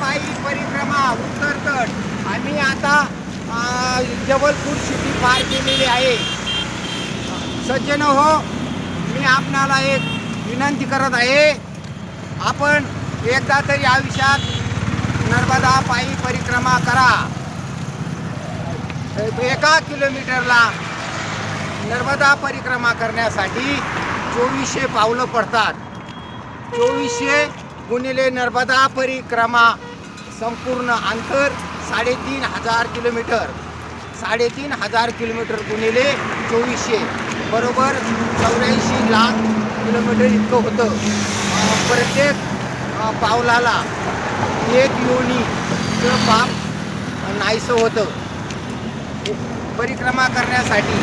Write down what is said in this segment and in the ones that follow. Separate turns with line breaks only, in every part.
पायी परिक्रमा उत्तर आम्ही आता जबलपूर सिटी पार केलेली आहे सज्जन हो मी आपणाला एक विनंती करत आहे आपण एकदा तरी आयुष्यात नर्मदा पायी परिक्रमा करा. एका किलोमीटरला नर्मदा परिक्रमा करण्यासाठी चोवीसशे पावलं पडतात. चोवीसशे गुणिले नर्मदा परिक्रमा संपूर्ण अंतर साडेतीन हजार किलोमीटर. साडेतीन हजार किलोमीटर गुणिले चोवीसशे. बरोबर चौऱ्याऐंशी लाख किलोमीटर इतकं होतं. प्रत्येक पावलाला एक योनी किंवा पाप नाहीसं होतं. परिक्रमा करण्यासाठी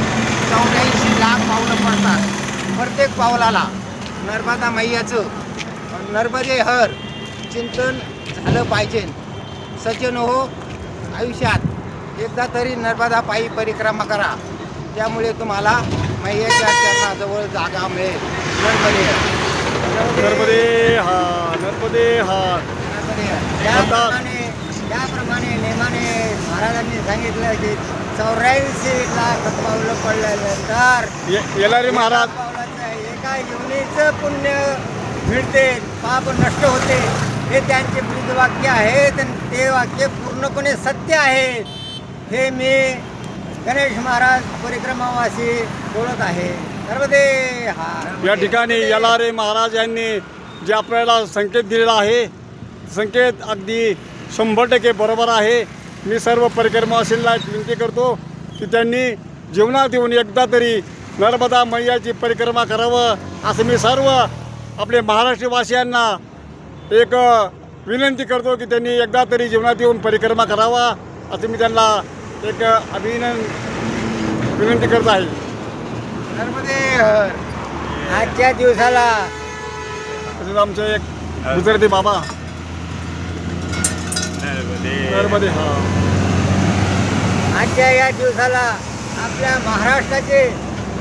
चौऱ्याऐंशी लाख पावलं पडतात. प्रत्येक पावलाला नर्मदा मैयाचं नर्मदे हर चिंतन झालं पाहिजे. सज्जन हो आयुष्यात एकदा तरी नर्मदा पायी परिक्रमा करा. त्यामुळे तुम्हाला मैयाच्या चरणाजवळ जागा मिळेल. नर्मदे.
नर्मदे हा नर्मदे हा.
त्याप्रमाणे त्याप्रमाणे नेमाने महाराजांनी सांगितलं की चौऱ्याऐंशी लाख पावलं पडल्यानंतर
ये- येलारी महाराज.
एका युनीचं पुण्य मिळते पाप नष्ट होते. हे त्यांचे ब्रीदवाक्य आहेत आणि ते वाक्य पूर्णपणे सत्य आहेत हे मी गणेश महाराज परिक्रमावासी बोलत आहे. सर्वदे हा.
या ठिकाणी येलारे महाराज यांनी जे आपल्याला संकेत दिलेला आहे संकेत अगदी शंभर टक्के बरोबर आहे. मी सर्व परिक्रमावासींना विनंती करतो की त्यांनी जीवनात येऊन एकदा तरी नर्मदा मैयाची परिक्रमा करावं असं मी सर्व आपले महाराष्ट्रवासियांना एक विनंती करतो की त्यांनी एकदा तरी जीवनात येऊन परिक्रमा करावा असं मी त्यांना एक अ, अभिनंदन विनंती करत आहे
नर्मदे. आजच्या दिवसाला
तसेच आमचे एक गुजराती बाबा नर्मदे हा.
आजच्या या दिवसाला आपल्या महाराष्ट्राचे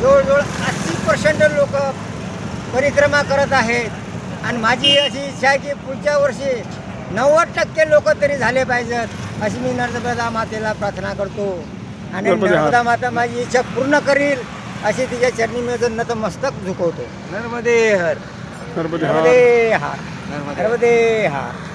जवळजवळ अस्सी पर्सेंट लोक परिक्रमा करत आहेत. आणि माझी अशी इच्छा आहे की पुढच्या वर्षी नव्वद टक्के लोक तरी झाले पाहिजेत अशी मी नर्मदा मातेला प्रार्थना करतो. आणि नर्मदे माता. माझी इच्छा पूर्ण करील अशी तिच्या चरणी मी नतमस्तक झुकवतो. नर्मदे हर.
नर्मदे हा
नर्मदे हार. नर्मदे हार.